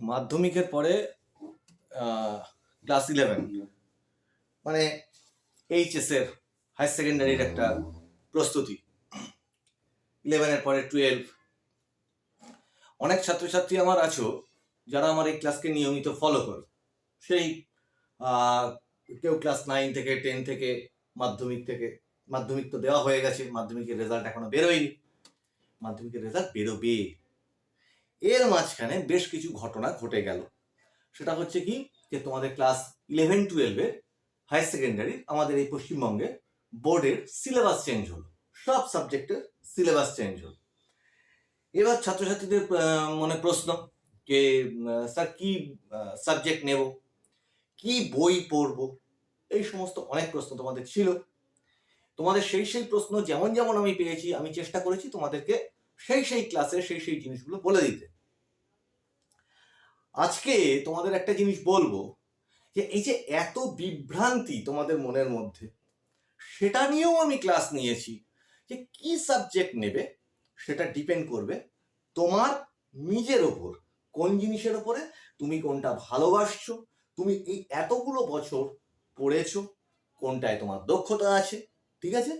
মাধ্যমিকের পরে class eleven মানে এইচএস এর হায়ার সেকেন্ডারির একটা প্রস্তুতি। ইলেভেনের পরে টুয়েলভ অনেক ছাত্রছাত্রী আমার আছো, যারা আমার এই ক্লাসকে নিয়মিত ফলো করে। সেই কেউ ক্লাস নাইন থেকে টেন থেকে, মাধ্যমিক থেকে, মাধ্যমিক তো দেওয়া হয়ে গেছে, মাধ্যমিকের রেজাল্ট এখনও বেরোয়নি। মাধ্যমিকের রেজাল্ট বেরোবে এর মাঝখানে বেশ কিছু ঘটনা ঘটে গেল। সেটা হচ্ছে কি, যে তোমাদের ক্লাস ইলেভেন টুয়েলভের হায়ার সেকেন্ডারি আমাদের এই পশ্চিমবঙ্গে বোর্ডের সিলেবাস চেঞ্জ হলো। সব সাবজেক্টের সিলেবাস চেঞ্জ হলো। এবার ছাত্রছাত্রীদের মনে প্রশ্ন যে স্যার কি সাবজেক্ট নেব? কি বই পড়ব? এই সমস্ত অনেক প্রশ্ন তোমাদের ছিল। তোমাদের সেই সেই প্রশ্ন যেমন যেমন আমি পেয়েছি, আমি চেষ্টা করেছি তোমাদেরকে সেই সেই ক্লাসে সেই সেই জিনিসগুলো বলে দিতে। আজকে তোমাদের একটা জিনিস বলব, যে এই যে এত বিভ্রান্তি তোমাদের মনের মধ্যে, সেটা নিয়েও আমি ক্লাস নিয়েছি, যে কি সাবজেক্ট নেবে সেটা ডিপেন্ড করবে তোমার নিজের ওপর, কোন জিনিসের ওপরে তুমি কোনটা ভালোবাসছো, তুমি এই এতগুলো বছর পড়েছো, কোনটায় তোমার দক্ষতা আছে, ঠিক আছে?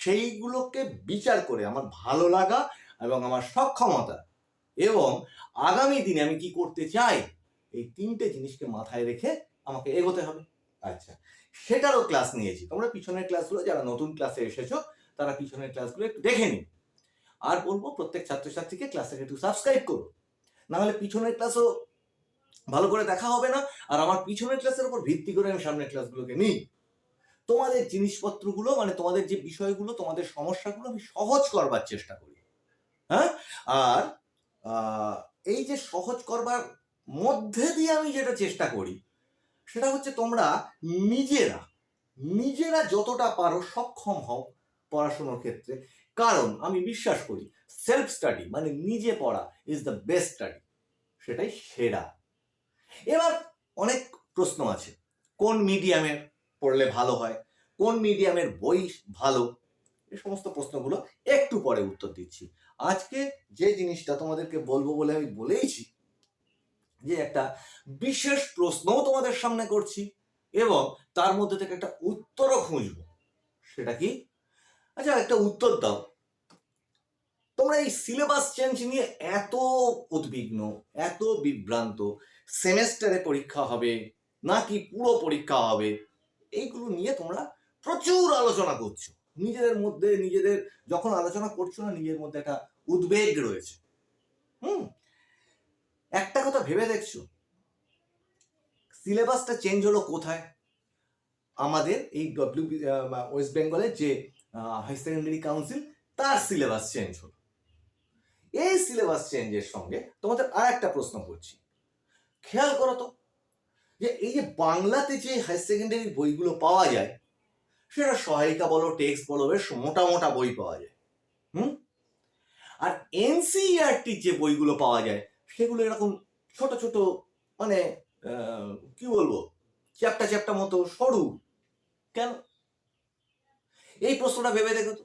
সেইগুলোকে বিচার করে, আমার ভালো লাগা এবং আমার সক্ষমতা। এবং আগামী দিনে আমি কি করতে চাই? এই তিনটে জিনিসকে মাথায় রেখে আমাকে এগোতে হবে। আচ্ছা সেটারও ক্লাস নিয়েছি। তোমরা পিছনের ক্লাসগুলো যারা নতুন ক্লাসে এসেছ, তারা পিছনের ক্লাসগুলো একটু দেখে নিন আর বলব, প্রত্যেক ছাত্রছাত্রীকে ক্লাসটাকে একটু সাবস্ক্রাইব করো। নাহলে পিছনের ক্লাসও ভালো করে দেখা হবে না, আর আমার পিছনের ক্লাসের উপর ভিত্তি করে আমি সামনের ক্লাসগুলোকে নিই। তোমাদের জিনিসপত্রগুলো মানে তোমাদের যে বিষয়গুলো, তোমাদের সমস্যাগুলো আমি সহজ করবার চেষ্টা করি। হ্যাঁ? আর এই যে সহজ করবার মধ্যে দিয়ে আমি যেটা চেষ্টা করি, সেটা হচ্ছে তোমরা নিজেরা নিজেরা যতটা পারো সক্ষম হও পড়াশোনার ক্ষেত্রে। কারণ আমি বিশ্বাস করি সেলফ স্টাডি মানে নিজে পড়া ইজ দ্য বেস্ট স্টাডি সেটাই সেরা। এবার অনেক প্রশ্ন আছে, কোন মিডিয়ামে পড়লে ভালো হয়? কোন মিডিয়ামের বই ভালো? এই সমস্ত প্রশ্নগুলো একটু পরে উত্তর দিচ্ছি। আজকে যে জিনিসটা তোমাদেরকে বলব বলে আমি বলেইছি, যে একটা বিশেষ প্রশ্নও তোমাদের সামনে করছি এবং তার মধ্যে থেকে একটা উত্তরও খুঁজবো। সেটা কি? আচ্ছা একটা উত্তর দাও। তোমরা এই সিলেবাস চেঞ্জ নিয়ে এত উদ্বিগ্ন, এত বিভ্রান্ত, সেমেস্টারে পরীক্ষা হবে, নাকি পুরো পরীক্ষা হবে, এইগুলো নিয়ে তোমরা প্রচুর আলোচনা করছ। নিজেদের মধ্যে, নিজেদের যখন আলোচনা করছ না, নিজের মধ্যে একটা উদ্বেগ রয়েছে। হুম? একটা কথা ভেবে দেখছ? সিলেবাসটা চেঞ্জ হলো কোথায়? আমাদের এই ডব্লিউ ওয়েস্ট বেঙ্গলের যে হাই সেকেন্ডারি কাউন্সিল তার সিলেবাস চেঞ্জ হলো। এই সিলেবাস চেঞ্জের সঙ্গে তোমাদের আর একটা প্রশ্ন করছি। খেয়াল করো তো, যে এই যে বাংলাতে যে হাই সেকেন্ডারি বইগুলো পাওয়া যায় সেটা সহায়িকা বলো টেক্সট বলো, বেশ মোটা মোটা বই পাওয়া যায়। হুম? আর এনসিইআরটি যে বইগুলো পাওয়া যায়, সেগুলো এরকম ছোট ছোট মানে কি বলব, চ্যাপটা চ্যাপটা মতো, সরু। কেন? এই প্রশ্নটা ভেবে দেখো তো।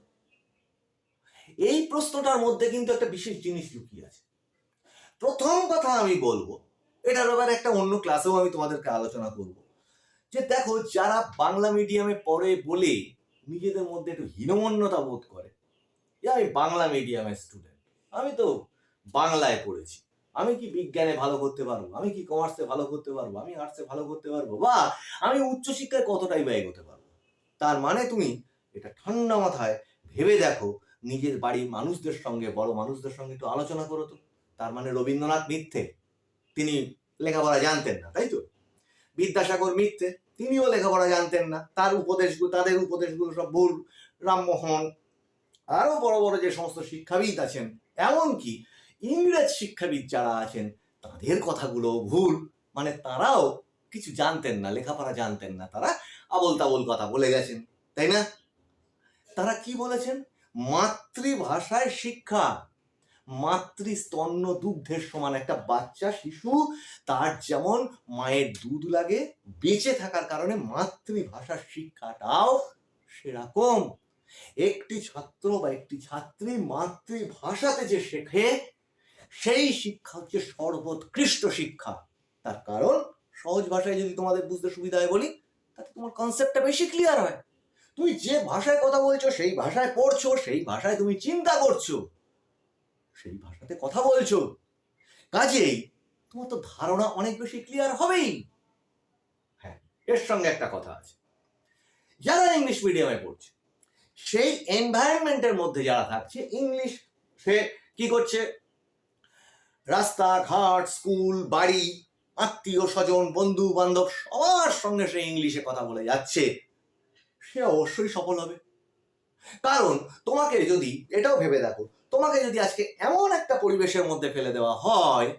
এই প্রশ্নটার মধ্যে কিন্তু একটা বিশেষ জিনিস লুকিয়ে আছে। প্রথম কথা আমি বলব, এটার ব্যাপারে একটা অন্য ক্লাসেও আমি তোমাদেরকে আলোচনা করব। যে দেখো, যারা বাংলা মিডিয়ামে পড়ে বলে নিজেদের মধ্যে একটু হীনমন্যতা বোধ করে যে আমি বাংলা মিডিয়ামের স্টুডেন্ট আমি তো বাংলায় পড়েছি। আমি কি বিজ্ঞানে ভালো করতে পারব? আমি কি কমার্সে ভালো করতে পারব? আমি আর্টসে ভালো করতে পারব? বা আমি উচ্চশিক্ষায় কতটাই ব্যয় করতে পারব? তার মানে তুমি এটা ঠান্ডা মাথায় ভেবে দেখো, নিজের বাড়ির মানুষদের সঙ্গে, বড় মানুষদের সঙ্গে একটু আলোচনা করো তো। তার মানে রবীন্দ্রনাথ মিথ্যে। তিনি লেখাপড়া জানতেন না, তাই তো? বিদ্যাসাগর মিথ্যে। তিনিও লেখাপড়া জানতেন না। তার উপদেশগুলো, তাদের উপদেশগুলো সব ভুল। রামমোহন আরও বড় বড় যে সমস্ত শিক্ষাবিদ আছেন, এমনকি ইংরেজ শিক্ষাবিদ যারা আছেন, তাদের কথাগুলো ভুল। মানে তারাও কিছু জানতেন না, লেখাপড়া জানতেন না। তারা আবল তাবল কথা বলে গেছেন, তাই না? তারা কি বলেছেন? মাতৃভাষায় শিক্ষা। মাতৃস্তন্য দুগ্ধের সমান একটা বাচ্চা, শিশু, তার যেমন মায়ের দুধ লাগে, বেঁচে থাকার কারণে মাতৃভাষার শিক্ষাটাও সেরকম। একটি ছাত্র বা একটি ছাত্রী মাতৃভাষাতে যে শেখে, সেই শিক্ষা হচ্ছে সর্বোৎকৃষ্ট শিক্ষা। তার কারণ, সহজ ভাষায় যদি তোমাদের বুঝতে সুবিধা হয় বলি, তাতে তোমার কনসেপ্টটা বেশি ক্লিয়ার হয়। তুমি যে ভাষায় কথা বলছো, সেই ভাষায় পড়ছো, সেই ভাষায় তুমি চিন্তা করছ। সেই ভাষাতে কথা বলছো। কাজেই তোমার তো ধারণা অনেক বেশি ক্লিয়ার হবেই। হ্যাঁ এর সঙ্গে একটা কথা আছে। যারা ইংলিশ মিডিয়ামে পড়ছে, সেই এনভায়রনমেন্টের মধ্যে যারা থাকছে ইংলিশ সে কি করছে? রাস্তা ঘাট স্কুল বাড়ি, আত্মীয় স্বজন বন্ধু বান্ধব সবার সঙ্গে সে ইংলিশে কথা বলে যাচ্ছে। সে অবশ্যই সফল হবে। কারণ তোমাকে যদি এটাও ভেবে দেখো তোমাকে যদি আজকে এমন একটা পরিবেশের মধ্যে ফেলে দেওয়া হয়,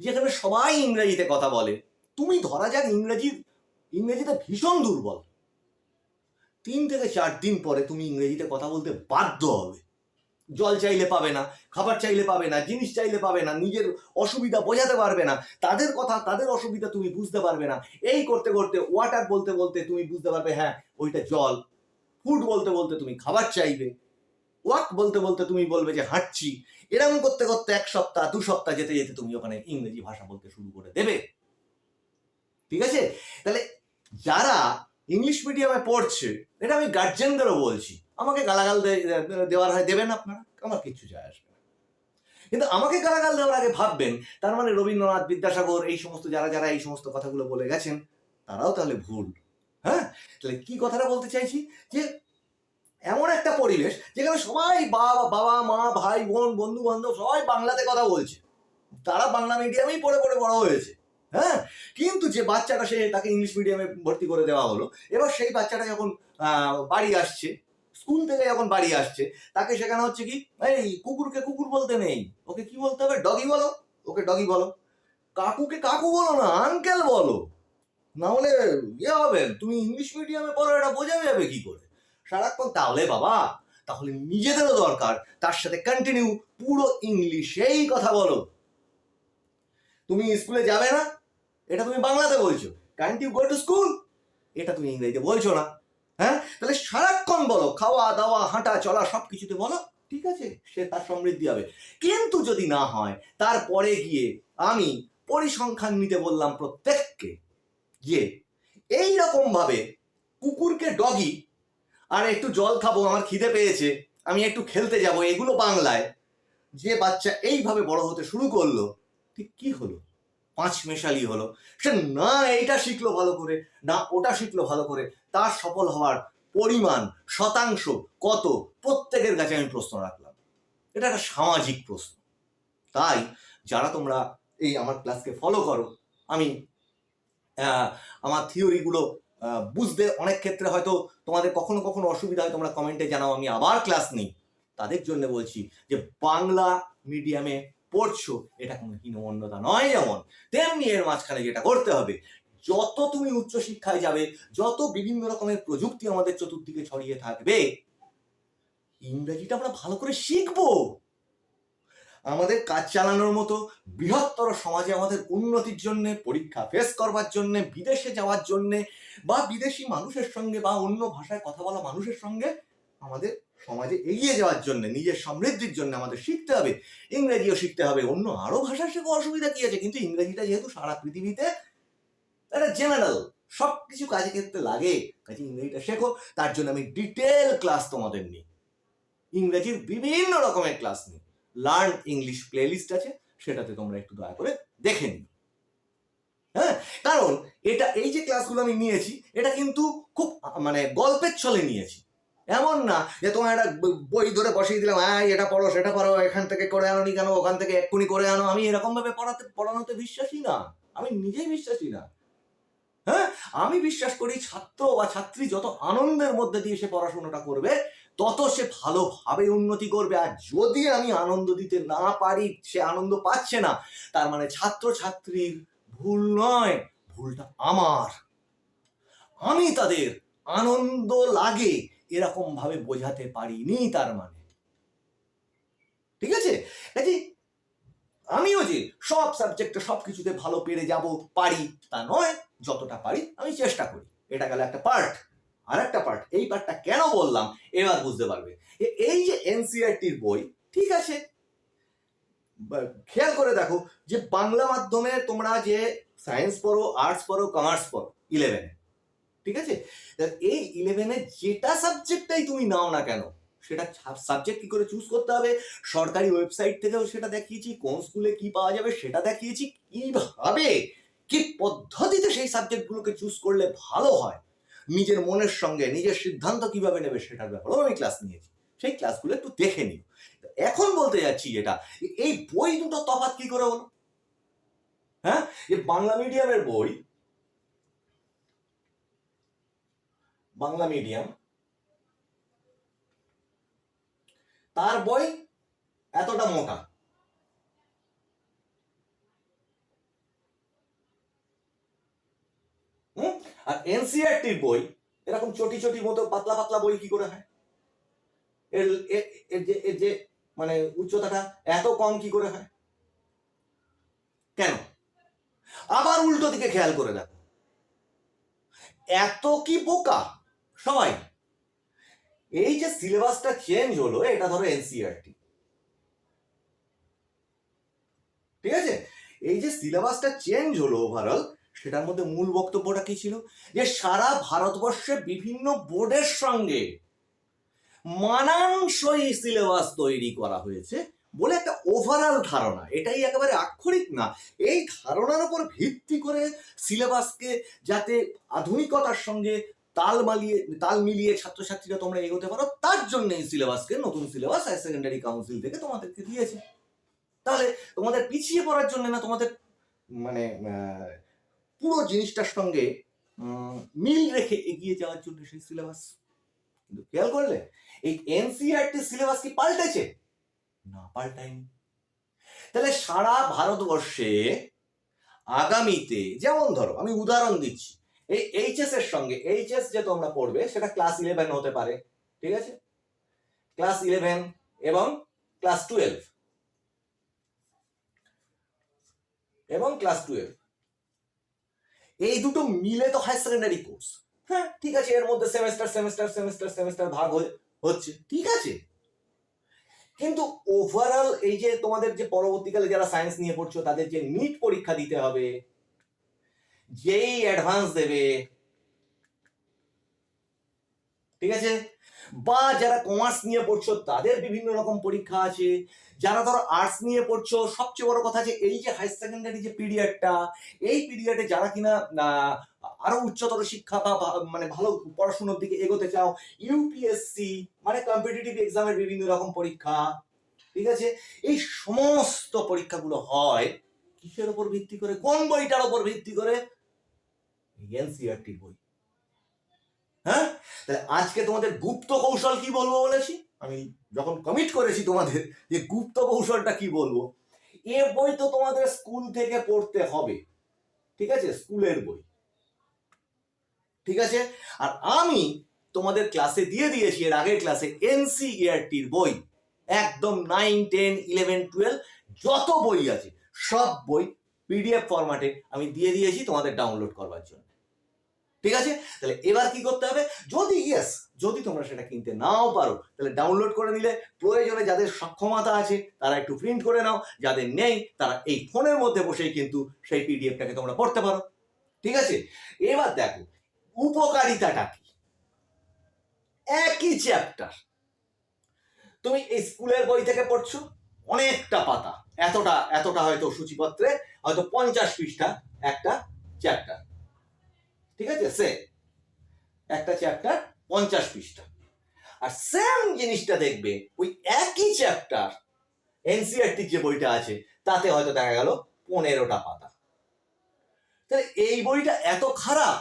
যেখানে সবাই ইংরেজিতে কথা বলে, তুমি ধরা যাক ইংরেজি, ইংরেজিতে ভীষণ দুর্বল। তিন থেকে চার দিন পরে তুমি ইংরেজিতে কথা বলতে বাধ্য হবে। জল চাইলে পাবে না, খাবার চাইলে পাবে না, জিনিস চাইলে পাবে না, নিজের অসুবিধা বোঝাতে পারবে না, তাদের কথা, তাদের অসুবিধা তুমি বুঝতে পারবে না। এই করতে করতে ওয়াটার বলতে বলতে তুমি বুঝতে পারবে হ্যাঁ ওইটা জল। ফুড বলতে বলতে তুমি খাবার চাইবে। ওয়াক বলতে বলতে তুমি বলবে যে হাঁটছি। এরকম করতে করতে এক সপ্তাহ, দু সপ্তাহ যেতে যেতে তুমি ওখানে ইংরেজি ভাষা বলতে শুরু করে দেবে। ঠিক আছে? তাহলে যারা ইংলিশ মিডিয়ামে পড়ছে, এটা আমি গার্জেনদেরও বলছি। আমাকে গালাগাল দেওয়ার হয় দেবেন আপনারা, আমার কিচ্ছু যায় আসবে কিন্তু আমাকে গালাগাল দেওয়ার আগে ভাববেন, তার মানে রবীন্দ্রনাথ বিদ্যাসাগর, এই সমস্ত যারা যারা এই সমস্ত কথাগুলো বলে গেছেন, তারাও তাহলে ভুল। হ্যাঁ? তাহলে কি কথাটা বলতে চাইছি? যে এমন একটা পরিবেশ যেখানে সবাই বাবা বাবা, মা, ভাই, বোন, বন্ধু বান্ধব সবাই বাংলাতে কথা বলছে। তারা বাংলা মিডিয়ামেই পড়ে পড়ে বড় হয়েছে। হ্যাঁ? কিন্তু যে বাচ্চাটা সে তাকে ইংলিশ মিডিয়ামে ভর্তি করে দেওয়া হলো, এবার সেই বাচ্চাটা যখন বাড়ি আসছে স্কুল থেকে যখন বাড়ি আসছে, তাকে শেখানো হচ্ছে কি, এই, কুকুরকে কুকুর বলতে নেই। ওকে কি বলতে হবে? ডগি বলো। ওকে ডগি বলো। কাকুকে কাকু বলো না আঙ্কেল বলো। না হলে ইয়ে হবে, তুমি ইংলিশ মিডিয়ামে পড়ো, এটা বোঝা যাবে কি করে? সারাক্ষণ তাহলে বাবা, তাহলে নিজেদেরও দরকার। তার সাথে কন্টিনিউ পুরো ইংলিশেই কথা বলো। তুমি স্কুলে যাবে না, এটা তুমি বাংলাতে বলছো। Can't you go to school এটা তুমি ইংরেজিতে বলছো না। হ্যাঁ? তাহলে সারাক্ষণ বলো, খাওয়া, দাওয়া, হাঁটা, চলা সব কিছুতে বলো, ঠিক আছে? সে তার সমৃদ্ধি হবে। কিন্তু যদি না হয়, তারপরে গিয়ে আমি পরিসংখ্যান নিতে বললাম প্রত্যেককে যে এই রকম কুকুরকে, ডগি আর একটু জল খাব, আমার খিদে পেয়েছে। আমি একটু খেলতে যাব, এগুলো বাংলায়। যে বাচ্চা এইভাবে বড় হতে শুরু করল, ঠিক কি হলো? পাঁচ মেশালি হলো। সে না এইটা শিখলো ভালো করে, না ওটা শিখলো ভালো করে, তার সফল হওয়ার পরিমাণ, শতাংশ কত, প্রত্যেকের কাছে আমি প্রশ্ন রাখলাম। এটা একটা সামাজিক প্রশ্ন। তাই যারা তোমরা এই আমার ক্লাসকে ফলো করো, আমি আমার থিওরিগুলো বুঝতে অনেক ক্ষেত্রে হয়তো তোমাদের কখনো কখনো অসুবিধা হয়, তোমরা কমেন্টে জানাও, আমি আবার ক্লাস নিই। তাদের জন্য বলছি যে, বাংলা মিডিয়ামে পড়ছো, এটা কোনো হীনমন্যতা নয় যেমন তেমনি এর মাঝখানে যেটা করতে হবে, যত তুমি উচ্চশিক্ষায় যাবে, যত বিভিন্ন রকমের প্রযুক্তি আমাদের চতুর্দিকে ছড়িয়ে থাকবে, ইংরেজিটা আমরা ভালো করে শিখব। আমাদের কাজ চালানোর মতো বৃহত্তর সমাজে আমাদের উন্নতির জন্য, পরীক্ষা ফেস করবার জন্য, বিদেশে যাওয়ার জন্য বা বিদেশি মানুষের সঙ্গে বা অন্য ভাষায় কথা বলা মানুষের সঙ্গে আমাদের সমাজে এগিয়ে যাওয়ার জন্য, নিজের সমৃদ্ধির জন্য আমাদের শিখতে হবে। ইংরেজিও শিখতে হবে, অন্য আরও ভাষা শেখো অসুবিধা কি আছে? কিন্তু ইংরেজিটা যেহেতু সারা পৃথিবীতে একটা জেনারেল সব কিছু কাজে ক্ষেত্রে লাগে, কাজে ইংরেজিটা শেখো, তার জন্য আমি ডিটেল ক্লাস তোমাদের নিই। ইংরেজির বিভিন্ন রকমের ক্লাস নিই। লার্ন ইংলিশ প্লেলিস্ট আছে, সেটাতে তোমরা একটু দয়া করে দেখে নিও। হ্যাঁ? কারণ এটা, এই যে ক্লাসগুলো আমি নিয়েছি, এটা কিন্তু খুব মানে গল্পের ছলে নিয়েছি। এমন না যে তোমার একটা বই ধরে বসিয়ে দিলাম হ্যাঁ এটা পড়ো, সেটা পড়ো, এখান থেকে করে আনো নি কেন, ওখান থেকে এক্ষুনি করে আনো। আমি এরকম ভাবে পড়াতে, পড়ানোতে বিশ্বাসী না। আমি নিজেই বিশ্বাসী না। হ্যাঁ? আমি বিশ্বাস করি ছাত্র বা ছাত্রী যত আনন্দের মধ্যে দিয়ে সে পড়াশোনাটা করবে তত সে ভালোভাবে উন্নতি করবে আর যদি আমি আনন্দ দিতে না পারি, সে আনন্দ পাচ্ছে না। তার মানে ছাত্র ছাত্রীর ভুল নয়, ভুলটা আমার। আমি তাদের আনন্দ লাগে এরকম ভাবে বোঝাতে পারিনি তার মানে। ঠিক আছে? আমিও যে সব সাবজেক্টে সব কিছুতে ভালো পেরে যাব, পারি তা নয়, যতটা পারি আমি চেষ্টা করি। এটা গেল একটা পার্ট আর একটা পার্ট এই পার্টটা কেন বললাম? এবার বুঝতে পারবে। এই যে এনসিআরটির বই, ঠিক আছে? খেয়াল করে দেখো যে বাংলা মাধ্যমে তোমরা যে সায়েন্স পড়ো আর্টস পড়ো কমার্স পড়ো ইলেভেনে ঠিক আছে? এই ইলেভেনে যেটা সাবজেক্টটাই তুমি নাও না কেন, সেটা সাবজেক্ট কি করে চুজ করতে হবে? সরকারি ওয়েবসাইট থেকেও সেটা দেখিয়েছি, কোন স্কুলে কি পাওয়া যাবে সেটা দেখিয়েছি। কীভাবে, কি পদ্ধতিতে সেই সাবজেক্টগুলোকে চুজ করলে ভালো হয়? নিজের মনের সঙ্গে, নিজের সিদ্ধান্ত কীভাবে নেবে সেটার ব্যাপারেও আমি ক্লাস নিয়েছি। সেই ক্লাসগুলো একটু দেখে নিও। এখন বলতে যাচ্ছি যেটা এই বই দুটো তফাৎ কি করে হলো? হ্যাঁ? এই বাংলা মিডিয়ামের বই, বাংলা মিডিয়াম তার বই এতটা মোটা। হুম? আর এনসিআরটির বই, এরকম চটি চটি মতো পাতলা পাতলা বই কি করে হয়? এর এর- যে, এর যে মানে উচ্চতাটা এত কম কি করে হয়? কেন? আবার উল্টো দিকে খেয়াল করে দেখো। এত কি বোকা? সবাই। এই যে সিলেবাসটা চেঞ্জ হলো, এটা ধরো এনসিআরটি ঠিক আছে? এই যে সিলেবাসটা চেঞ্জ হলো ওভারঅল সেটার মধ্যে মূল বক্তব্যটা কি ছিল? যে সারা ভারতবর্ষে বিভিন্ন বোর্ডের সঙ্গে মানানসই সিলেবাস তৈরি করা হয়েছে বলে একটা ওভারঅল ধারণা। এটাই একেবারে আক্ষরিক না। এই ধারণার উপর ভিত্তি করে সিলেবাসকে যাতে আধুনিকতার সঙ্গে তাল মালিয়ে, তাল মিলিয়ে ছাত্রছাত্রীরা তোমরা এগোতে পারো, তার জন্য এই সিলেবাসকে নতুন সিলেবাস হায়ার সেকেন্ডারি কাউন্সিল থেকে তোমাদেরকে দিয়েছে। তাহলে তোমাদের পিছিয়ে পড়ার জন্য না তোমাদের মানে পুরো জিনিসটার সঙ্গে মিল রেখে এগিয়ে যাওয়ার জন্য সেই সিলেবাস কিন্তু খেয়াল করলে, এই এনসিআরটি সিলেবাস কি পাল্টেছে? না, পাল্টায়নি। তাহলে সারা ভারতবর্ষে আগামীতে, যেমন ধরো, আমি উদাহরণ দিচ্ছি, এই এইচএস এর সঙ্গে এইচএস যে তোমরা পড়বে, সেটা ক্লাস ইলেভেন হতে পারে, ঠিক আছে? ক্লাস ইলেভেন এবং ক্লাস টুয়েলভ এবং ক্লাস টুয়েলভ এই দুটো মিলে তো হায়ার সেকেন্ডারি কোর্স হ্যাঁ ঠিক আছে, এর মধ্যে সেমেস্টার সেমেস্টার সেমিস্টার সেমিস্টার ভাগ হচ্ছে, ঠিক আছে। কিন্তু ওভারঅল এই যে তোমাদের যে পরবর্তীকালে যারা সায়েন্স নিয়ে পড়ছো, তাদের যে নিট পরীক্ষা দিতে হবে, যেই অ্যাডভান্স দেবে, ঠিক আছে? বা যারা কমার্স নিয়ে পড়ছো, তাদের বিভিন্ন রকম পরীক্ষা আছে। যারা ধরো আর্টস নিয়ে পড়ছো, সবচেয়ে বড় কথা যে এই যে হায়ার সেকেন্ডারি যে পিরিয়ডটা এই পিরিয়ডে যারা কিনা আরও উচ্চতর শিক্ষা বা মানে ভালো পড়াশোনার দিকে এগোতে চাও ইউপিএসসি মানে কম্পিটিটিভ এক্সামের বিভিন্ন রকম পরীক্ষা, ঠিক আছে? এই সমস্ত পরীক্ষাগুলো হয় কিসের উপর ভিত্তি করে? কোন বইটার উপর ভিত্তি করে? এনসিআরটির বই। হ্যাঁ? আজকে তোমাদের গুপ্ত কৌশল কি বলব বলেছি? আমি যখন কমিট করেছি তোমাদের যে গুপ্ত কৌশলটা কি বলব? এ বই তো তোমাদের স্কুল থেকে পড়তে হবে। ঠিক আছে? স্কুলের বই। ঠিক আছে? আর আমি তোমাদের ক্লাসে দিয়ে দিয়েছি, এর আগের ক্লাসে এনসিইআরটির বই। একদম নাইন টেন ইলেভেন টুয়েলভ যত বই আছে, সব বই পিডিএফ ফরম্যাটে আমি দিয়ে দিয়েছি তোমাদের ডাউনলোড করবার জন্য। ঠিক আছে? তাহলে এবার কি করতে হবে? যদি ইয়েস যদি তোমরা সেটা কিনতে নাও পারো, তাহলে ডাউনলোড করে নিলে প্রয়োজনে যাদের সক্ষমতা আছে, তারা একটু প্রিন্ট করে নাও, যাদের নেই, তারা এই ফোনের মধ্যে বসেই কিন্তু সেই পিডিএফটাকে তোমরা পড়তে পারো। ঠিক আছে? এবার দেখো, উপকারিতাটা কি? একই চ্যাপ্টার তুমি এই স্কুলের বই থেকে পড়ছো, অনেকটা পাতা, এতটা এতটা হয়তো সূচিপত্রে, হয়তো পঞ্চাশ পৃষ্ঠা একটা চ্যাপ্টার ঠিক আছে? সে একটা চ্যাপ্টার পঞ্চাশ পৃষ্ঠা। আর সেম জিনিসটা দেখবে, ওই একই চ্যাপ্টার এনসিআরটি যে বইটা আছে, তাতে হয়তো দেখা গেল পনেরোটা পাতা। তাহলে এই বইটা এত খারাপ,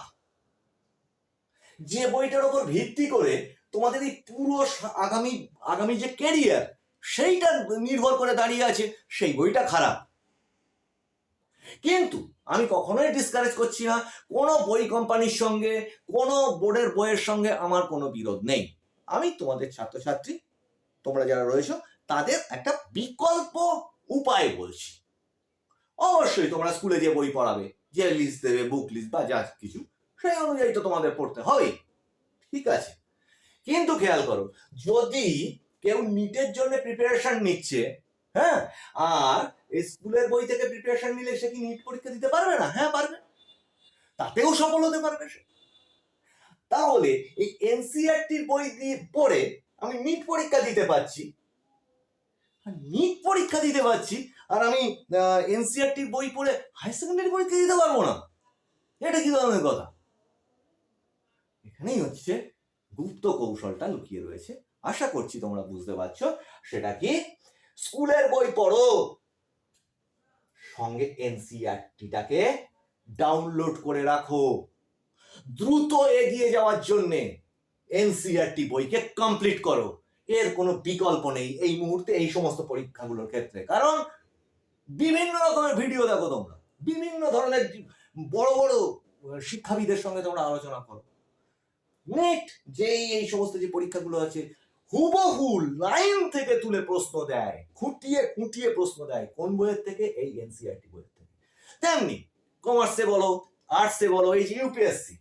যে বইটার উপর ভিত্তি করে তোমাদের এই পুরো আগামী আগামী যে ক্যারিয়ার সেইটা নির্ভর করে দাঁড়িয়ে আছে, সেই বইটা খারাপ। কিন্তু আমি কখনোই ডিসকারেজ করছি না। কোনো বই কোম্পানির সঙ্গে, কোনো বোর্ডের বইয়ের সঙ্গে আমার কোনো বিরোধ নেই। আমি তোমাদের ছাত্রছাত্রী, তোমরা যারা রয়েছো, তাদের একটা বিকল্প উপায় বলছি। অবশ্যই তোমরা স্কুলে যে বই পড়াবে, যে লিস্ট দেবে বুক লিস্ট বা যা কিছু সেই অনুযায়ী তো তোমাদের পড়তে হবে ঠিক আছে? কিন্তু খেয়াল করো, যদি কেউ নিটের জন্য প্রিপারেশন নিচ্ছে হ্যাঁ আর স্কুলের বই থেকে প্রিপারেশন নিলে সে কি নিট পরীক্ষা দিতে পারবে না? হ্যাঁ পারবে। তাতেও সফল হতে পারবে সে। তাহলে এই এনসিআরটির বই দিয়ে পড়ে আমি নিট পরীক্ষা দিতে পারছি। নিট পরীক্ষা দিতে পারছি, আর আমি এনসিআরটির বই পড়ে হায়ার সেকেন্ডারি পরীক্ষা দিতে পারব না। এটা কি ধরনের কথা? এখানেই হচ্ছে গুপ্ত কৌশলটা লুকিয়ে রয়েছে। আশা করছি তোমরা বুঝতে পারছ। সেটা কি? স্কুলের বই পড়ো। সঙ্গে এনসিআরটিটাকে ডাউনলোড করে রাখো। দ্রুত এগিয়ে যাওয়ার জন্যে এনসিআরটি বইকে কমপ্লিট করো। এর কোনো বিকল্প নেই এই মুহূর্তে এই সমস্ত পরীক্ষাগুলোর ক্ষেত্রে। কারণ বিভিন্ন রকমের ভিডিও দেখো তোমরা। বিভিন্ন ধরনের বড় বড় শিক্ষাবিদের সঙ্গে তোমরা আলোচনা করো। নেট যেই এই সমস্ত যে পরীক্ষাগুলো আছে হুবহু লাইন থেকে তুলে প্রশ্ন দেয়, খুঁটিয়ে খুঁটিয়ে প্রশ্ন দেয়, কোন বইয়ের থেকে? এই এনসিআরটি বইয়ের থেকে। তেমনি কমার্সে বলো, আর্টসে বলো, এই যে ইউপিএসসি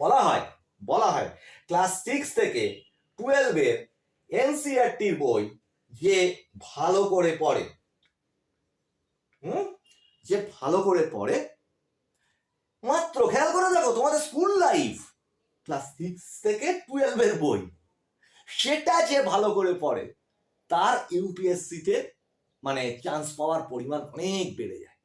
বলা হয় বলা হয়, ক্লাস সিক্স থেকে টুয়েলভের এনসিআরটির বই যে ভালো করে পড়ে, হুম? যে ভালো করে পড়ে, মাত্র খেয়াল করে দেখো তোমাদের স্কুল লাইফ ক্লাস সিক্স থেকে টুয়েলভের বই। সেটা যে ভালো করে পড়ে, তার ইউপিএসসিতে মানে চান্স পাওয়ার পরিমাণ অনেক বেড়ে যায়।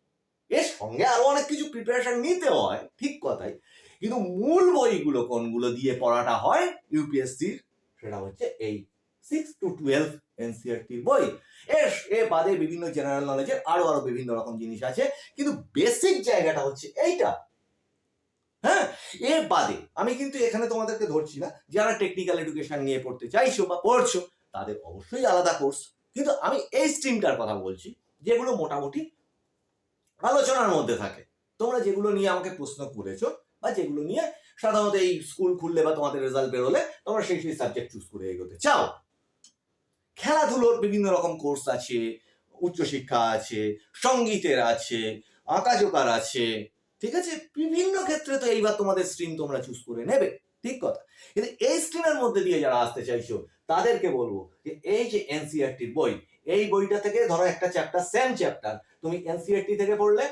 এর সঙ্গে আরও অনেক কিছু প্রিপারেশন নিতে হয়, ঠিক কথাই। কিন্তু মূল বইগুলো কোনগুলো দিয়ে পড়াটা হয় ইউপিএসসির সেটা হচ্ছে এই সিক্স টু টুয়েলভ এনসিআরটির বই। এর এ বাদে বিভিন্ন জেনারেল নলেজের আরও আরও বিভিন্ন রকম জিনিস আছে। কিন্তু বেসিক জায়গাটা হচ্ছে এইটা। হ্যাঁ? এর বাদে আমি কিন্তু এখানে তোমাদেরকে ধরছি না, যারা টেকনিক্যাল এডুকেশন নিয়ে পড়তে চাইছো বা পড়ছো, তাদের অবশ্যই আলাদা কোর্স কিন্তু আমি এই স্ট্রিমটার কথা বলছি, যেগুলো মোটামুটি আলোচনার মধ্যে থাকে। তোমরা যেগুলো নিয়ে আমাকে প্রশ্ন করেছ বা যেগুলো নিয়ে সাধারণত এই স্কুল খুললে বা তোমাদের রেজাল্ট বেরোলে, তোমরা সেই সেই সাবজেক্ট চুজ করে এগোতে চাও। খেলাধুলোর বিভিন্ন রকম কোর্স আছে, উচ্চশিক্ষা আছে, সঙ্গীতের আছে, আঁকাজোকার আছে ঠিক আছে? বিভিন্ন ক্ষেত্রে তো এইবার তোমাদের স্ট্রিম তোমরা চুজ করে নেবে। ঠিক কথা? কিন্তু এই স্ট্রিমের মধ্যে দিয়ে যারা আসতে চাইছো, তাদেরকে বলব যে, এই যে এনসিআরটির বই, এই বইটা থেকে ধরো একটা চ্যাপ্টার সেম চ্যাপ্টার তুমি এনসিআরটি থেকে পড়লে,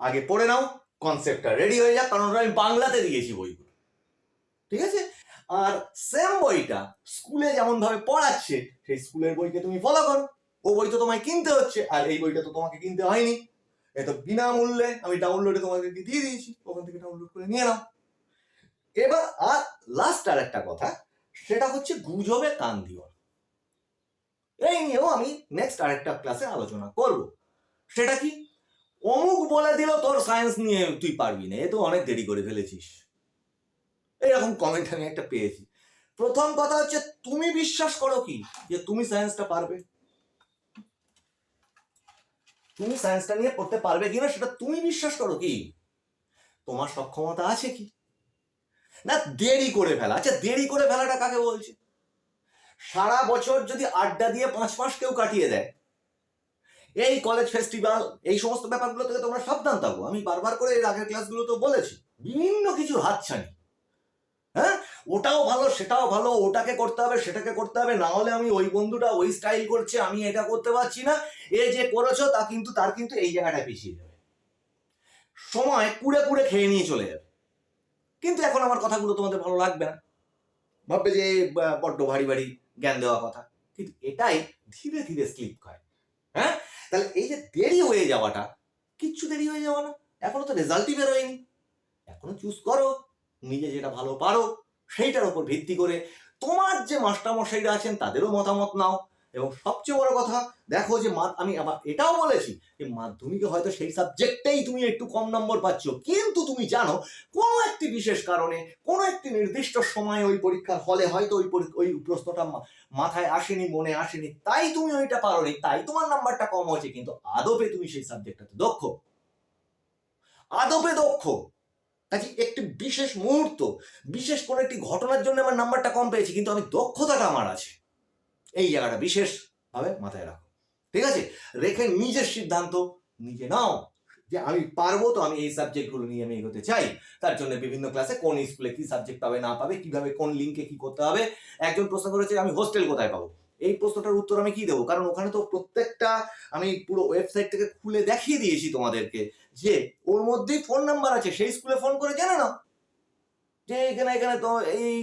আগে পড়ে নাও কনসেপ্টটা রেডি হয়ে যাক, কারণ আমি বাংলাতে দিয়েছি বইগুলো। ঠিক আছে? আর সেম বইটা স্কুলে যেমন ভাবে পড়াচ্ছে, সেই স্কুলের বইকে তুমি ফলো করো। ও বই তো তোমায় কিনতে হচ্ছে, আর এই বইটা তো তোমাকে কিনতে হয়নি। এ তো বিনামূল্যে আমি ডাউনলোডে তোমাদেরকে দিয়ে দিয়েছি? ওখান থেকে ডাউনলোড করে নিয়ে নাও। এবার আর লাস্ট আর একটা কথা, সেটা হচ্ছে গুজবে কান দিও এই নিয়েও আমি নেক্সট আরেকটা ক্লাসে আলোচনা করব। সেটা কি? অমুক বলে দিল তোর সায়েন্স নিয়ে তুই পারবি না, এ তো অনেক দেরি করে ফেলেছিস। এরকম কমেন্ট আমি একটা পেয়েছি। প্রথম কথা হচ্ছে, তুমি বিশ্বাস করো কি যে তুমি সায়েন্সটা পারবে? তুমি সায়েন্সটা নিয়ে পড়তে পারবে কিনা সেটা তুমি বিশ্বাস করো কি? তোমার সক্ষমতা আছে কি? না, দেরি করে ফেলা। আচ্ছা দেরি করে ফেলাটা কাকে বলছে? সারা বছর যদি আড্ডা দিয়ে পাঁচ মাস কেউ কাটিয়ে দেয়, এই কলেজ ফেস্টিভ্যাল এই সমস্ত ব্যাপারগুলো থেকে তোমরা সাবধান থাকো। আমি বারবার করে এর আগের ক্লাসগুলো তো বলেছি, বিভিন্ন কিছুর হাতছানি। হ্যাঁ? ওটাও ভালো, সেটাও ভালো, ওটাকে করতে হবে, সেটাকে করতে হবে। না হলে আমি ওই বন্ধুটা, ওই স্টাইল করছে, আমি এটা করতে পারছি না। এ যে করেছ, তা কিন্তু, তার কিন্তু এই জায়গাটা পিছিয়ে যাবে। সময় কুড়ে কুড়ে খেয়ে নিয়ে চলে যাবে। কিন্তু এখন আমার কথাগুলো তোমাদের ভালো লাগবে না। ভাববে যে বড্ড ভারী ভারী জ্ঞান দেওয়া কথা। কিন্তু এটাই ধীরে ধীরে স্লিপ খায়। হ্যাঁ? তাহলে এই যে দেরি হয়ে যাওয়াটা, কিচ্ছু দেরি হয়ে যাওয়া না। এখনও তো রেজাল্টই বেরোয়নি। এখনও চুজ করো। নিজে যেটা ভালো পারো, সেইটার উপর ভিত্তি করে তোমার যে মাস্টারমশাইরা আছেন, তাদেরও মতামত নাও। এবং সবচেয়ে বড় কথা, দেখো যে আমি আবার এটাও বলেছি যে মাধ্যমিকে হয়তো সেই সাবজেক্টেই তুমি একটু কম নম্বর পাচ্ছ, কিন্তু তুমি জানো কোনো একটি বিশেষ কারণে, কোনো একটি নির্দিষ্ট সময়ে ওই পরীক্ষার হলে হয়তো ওই ওই প্রশ্নটা মাথায় আসেনি, মনে আসেনি, তাই তুমি ওইটা পারোনি, তাই তোমার নাম্বারটা কম হয়েছে, কিন্তু আদপে তুমি সেই সাবজেক্টটাতে দক্ষ। আদপে দক্ষ। কাজে একটি বিশেষ মুহূর্ত, বিশেষ কোনো একটি ঘটনার জন্য আমার নাম্বারটা কম পেয়েছি, কিন্তু আমি দক্ষতাটা আমার আছে। এই জায়গাটা বিশেষভাবে মাথায় রাখো। ঠিক আছে? রেখে নিজের সিদ্ধান্ত নিজে নাও যে আমি পারব তো আমি এই সাবজেক্টগুলো নিয়ে আমি এগোতে চাই। তার জন্য বিভিন্ন ক্লাসে কোন স্কুলে কি সাবজেক্ট পাবে, না পাবে, কীভাবে কোন লিঙ্কে কি করতে হবে। একজন প্রশ্ন করেছে, আমি হোস্টেল কোথায় পাবো? এই প্রশ্নটার উত্তর আমি কি দেবো? কারণ ওখানে তো প্রত্যেকটা আমি পুরো ওয়েবসাইট থেকে খুলে দেখিয়ে দিয়েছি তোমাদেরকে যে ওর মধ্যেই ফোন নাম্বার আছে, সেই স্কুলে ফোন করে জেনে না? যে এখানে এখানে তো এই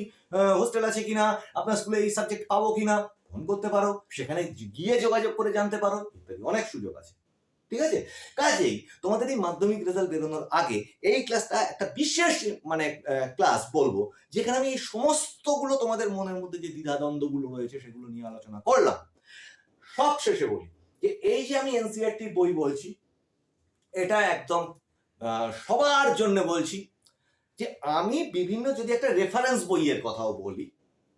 হোস্টেল আছে কিনা, আপনার স্কুলে এই সাবজেক্ট পাবো কিনা ফোন করতে পারো, সেখানে গিয়ে যোগাযোগ করে জানতে পারো, ইত্যাদি, অনেক সুযোগ আছে। ঠিক আছে? কাজেই তোমাদের এই মাধ্যমিক রেজাল্ট বেরোনোর আগে এই ক্লাসটা একটা বিশেষ মানে ক্লাস বলব, যেখানে আমি এই সমস্তগুলো তোমাদের মনের মধ্যে যে দ্বিধাদ্বন্দ্বগুলো রয়েছে সেগুলো নিয়ে আলোচনা করলাম। সব শেষে বলি যে, এই যে আমি এনসিআরটির বই বলছি এটা একদম সবার জন্য বলছি যে আমি বিভিন্ন যদি একটা রেফারেন্স বইয়ের কথাও বলি,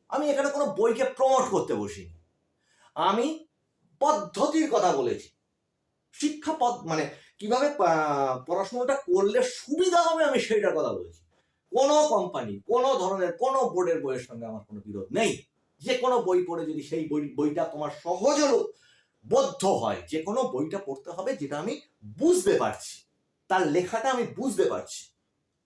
আমি এখানে কোনো বইকে প্রমোট করতে বসিনি। আমি পদ্ধতির কথা বলেছি। শিক্ষা পদ মানে কীভাবে পড়াশোনাটা করলে সুবিধা হবে আমি সেইটার কথা বলেছি। কোনো কোম্পানি কোনো ধরনের, কোনো বোর্ডের বইয়ের সঙ্গে আমার কোনো বিরোধ নেই। যে কোনো বই পড়ে যদি সেই বই, বইটা তোমার সহজ বদ্ধ হয়। যে কোনো বইটা পড়তে হবে যেটা আমি বুঝতে পারছি। তার লেখাটা আমি বুঝতে পারছি।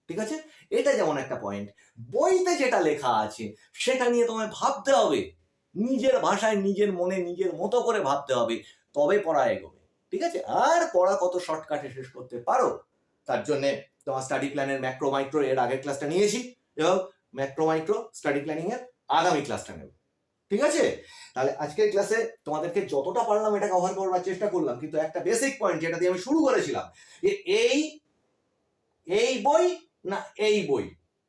ঠিক আছে? এটা যেমন একটা পয়েন্ট বইতে যেটা লেখা আছে, সেটা নিয়ে তোমায় ভাবতে হবে। নিজের ভাষায়, নিজের মনে, নিজের মতো করে ভাবতে হবে। তবে পড়া এগোবে। ঠিক আছে? আর পড়া কত শর্টকাটে শেষ করতে পারো? তার জন্য তোমার স্টাডি প্ল্যানের ম্যাক্রো মাইক্রো এর আগের ক্লাসটা নিয়েছি। এবং ম্যাক্রো মাইক্রো স্টাডি প্ল্যানিং এর আগামী ক্লাসটা নেব। ঠিক আছে? তাহলে আজকের ক্লাসে তোমাদেরকে যতটা পারলাম এটা কভার করবার চেষ্টা করলাম, কিন্তু একটা বেসিক পয়েন্ট যেটা দিয়ে আমি শুরু করেছিলাম, যে এই এই বই না এই বই,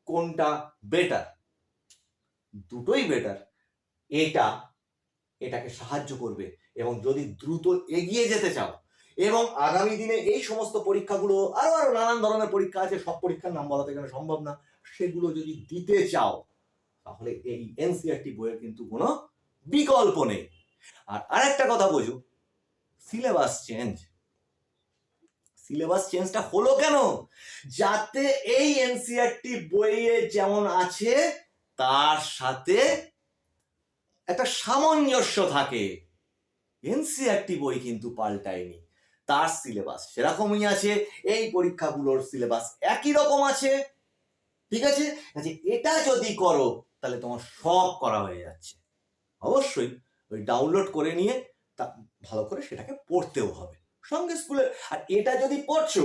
কোনটা বেটার দুটোই বেটার এটা এটাকে সাহায্য করবে এবং যদি দ্রুত এগিয়ে যেতে চাও, এবং আগামী দিনে এই সমস্ত পরীক্ষাগুলো, আরও আরও নানান ধরনের পরীক্ষা আছে, সব পরীক্ষার নাম বলা এখানে সম্ভব না, সেগুলো যদি দিতে চাও তাহলে এই এনসিআরটি বইয়ের কিন্তু কোনো বিকল্প নেই। আর আরেকটা কথা বোঝো, সিলেবাস চেঞ্জ। সিলেবাস চেঞ্জটা হলো কেন? যাতে এই এনসিআরটি বইয়ে যেমন আছে, তার সাথে একটা সামঞ্জস্য থাকে। এনসিআরটি বই কিন্তু পাল্টায়নি, তার সিলেবাস সেরকমই আছে, এই পরীক্ষাগুলোর সিলেবাস একই রকম আছে। ঠিক আছে? এটা যদি করো তাহলে তোমার সব করা হয়ে যাচ্ছে। অবশ্যই ওই ডাউনলোড করে নিয়ে তা ভালো করে সেটাকে পড়তেও হবে। সঙ্গে স্কুলে আর এটা যদি পড়ছো,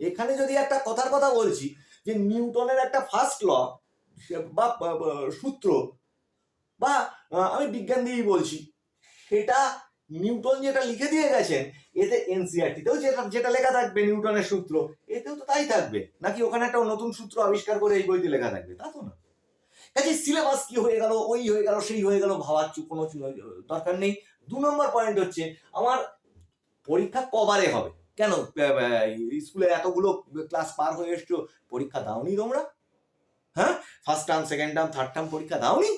এখানে যদি একটা কথার কথা বলছি যে নিউটনের একটা ফার্স্ট ল বা সূত্র বা আমি বিজ্ঞান দিয়েই বলছি, সেটা নিউটন যেটা লিখে দিয়ে গেছেন, এতে এনসিআরটিতেও যেটা যেটা লেখা থাকবে নিউটনের সূত্র, এতেও তো তাই থাকবে। নাকি ওখানে একটা নতুন সূত্র আবিষ্কার করে এই বইতে লেখা থাকবে? তা তো না। কাজে সিলেবাস কি হয়ে গেল, ওই হয়ে গেল, সেই হয়ে গেল ভাবার কোনো দরকার নেই। দু নম্বর পয়েন্ট হচ্ছে, আমার পরীক্ষা কবারে হবে। কেন? স্কুলে এতগুলো ক্লাস পার হয়ে এসছো, পরীক্ষা দাওনি তোমরা? হ্যাঁ? First term second term third term পরীক্ষা দাওনি?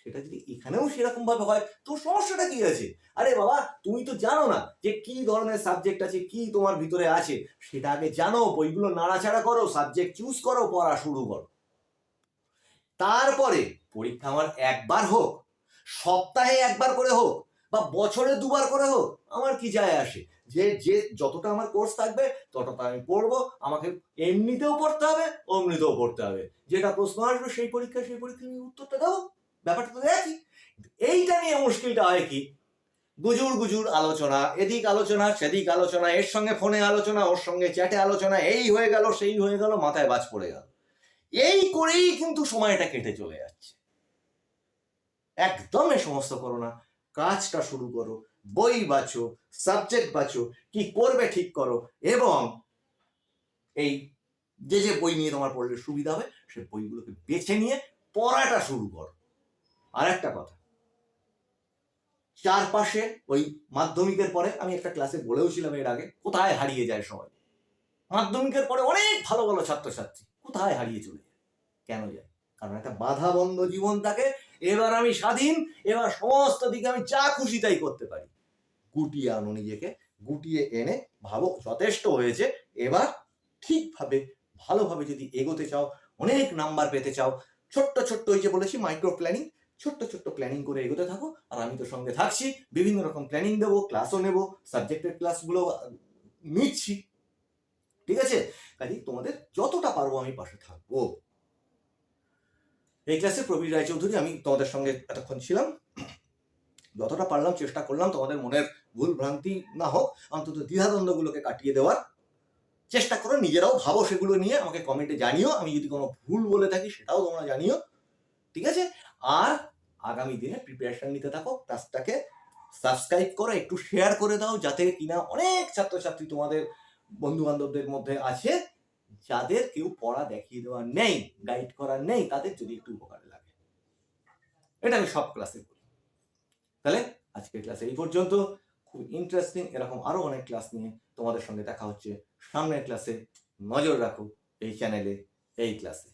সেটা যদি এখানেও সেরকম ভাবে হয়, তো সমস্যাটা কি আছে? আরে বাবা, তুমি তো জানো না যে কি ধরনের সাবজেক্ট আছে, কি তোমার ভিতরে আছে। সেটা আগে জানো, বইগুলো নাড়াচাড়া করো সাবজেক্ট চুজ করো, পড়া শুরু করো। তারপরে পরীক্ষা আমার একবার হোক, সপ্তাহে একবার করে হোক বা বছরে দুবার করে হোক, আমার কি যায় আসে? যে যে যতটা আমার কোর্স থাকবে, ততটা আমি পড়ব, আমাকে এমনিতেও পড়তে হবে, অমনিতেও পড়তে হবে। যেটা প্রশ্ন আসবে, সেই পরীক্ষা সেই পরীক্ষা আমি উত্তরটা দেবো, ব্যাপারটা তো একই এইটা নিয়ে মুশকিলটা হয় কি? গুজুর গুজুর আলোচনা, এদিক আলোচনা, সেদিক আলোচনা, এর সঙ্গে ফোনে আলোচনা, ওর সঙ্গে চ্যাটে আলোচনা, এই হয়ে গেল, সেই হয়ে গেল, মাথায় বাজ পড়ে গেল। এই করেই কিন্তু সময়টা কেটে চলে যাচ্ছে। একদম এ সমস্ত করো না। কাজটা শুরু করো, বই বাঁচো সাবজেক্ট বাঁচো কি করবে ঠিক করো এবং এই যে যে বই নিয়ে তোমার পড়লে সুবিধা হবে, সে বইগুলোকে বেছে নিয়ে পড়াটা শুরু করো। আর একটা কথা, চারপাশে ওই মাধ্যমিকের পরে, আমি একটা ক্লাসে বলেওছিলাম এর আগে, কোথায় হারিয়ে যায় সবাই? মাধ্যমিকের পরে অনেক ভালো ভালো ছাত্রছাত্রী। কোথায় হারিয়ে চলে যায়? কেন যায়? কারণ একটা বাধা বন্ধ জীবন থাকে এবার আমি স্বাধীন, এবার সমস্ত দিকে আমি যা খুশি তাই করতে পারি। গুটিয়ে আনো নিজেকে, গুটিয়ে এনে ভাবো যথেষ্ট হয়েছে, এবার ঠিকভাবে, ভালোভাবে যদি এগোতে চাও, অনেক নাম্বার পেতে চাও, ছোট্ট ছোট্ট ওই যে বলেছি মাইক্রো প্ল্যানিং ছোট্ট ছোট্ট প্ল্যানিং করে এগোতে থাকো, আর আমি তো সঙ্গে থাকছি, বিভিন্ন রকম প্ল্যানিং দেবো ক্লাসও নেব সাবজেক্টের ক্লাসগুলো নিচ্ছি ঠিক আছে? কাজেই তোমাদের যতটা পারব আমি পাশে থাকব। এই ক্লাসে প্রবীর রায়চৌধুরী, আমি তোমাদের সঙ্গে এতক্ষণ ছিলাম। যতটা পারলাম, চেষ্টা করলাম তোমাদের মনের ভুল ভ্রান্তি না হোক, অন্তত দ্বিধাদ্বন্দ্বগুলোকে কাটিয়ে দেওয়ার। চেষ্টা করো, নিজেরাও ভাবো সেগুলো নিয়ে, আমাকে কমেন্টে জানিও। আমি যদি কোনো ভুল বলে থাকি, সেটাও তোমরা জানিও। ঠিক আছে? আর আগামী দিনে প্রিপারেশন নিতে থাকো ক্লাসটাকে সাবস্ক্রাইব করো, একটু শেয়ার করে দাও, যাতে কিনা অনেক ছাত্রছাত্রী তোমাদের বন্ধু বান্ধবদের মধ্যে আছে, যাদের কেউ পড়া দেখিয়ে দেওয়া নেই গাইড করার নেই, তাদের যদি একটু উপকার লাগে। এটা আমি সব ক্লাসে বলি তাহলে আজকের ক্লাসে এই পর্যন্ত। খুব ইন্টারেস্টিং এরকম আরও অনেক ক্লাস নিয়ে তোমাদের সঙ্গে দেখা হচ্ছে। সামনের ক্লাসে নজর রাখো এই চ্যানেলে এই ক্লাসে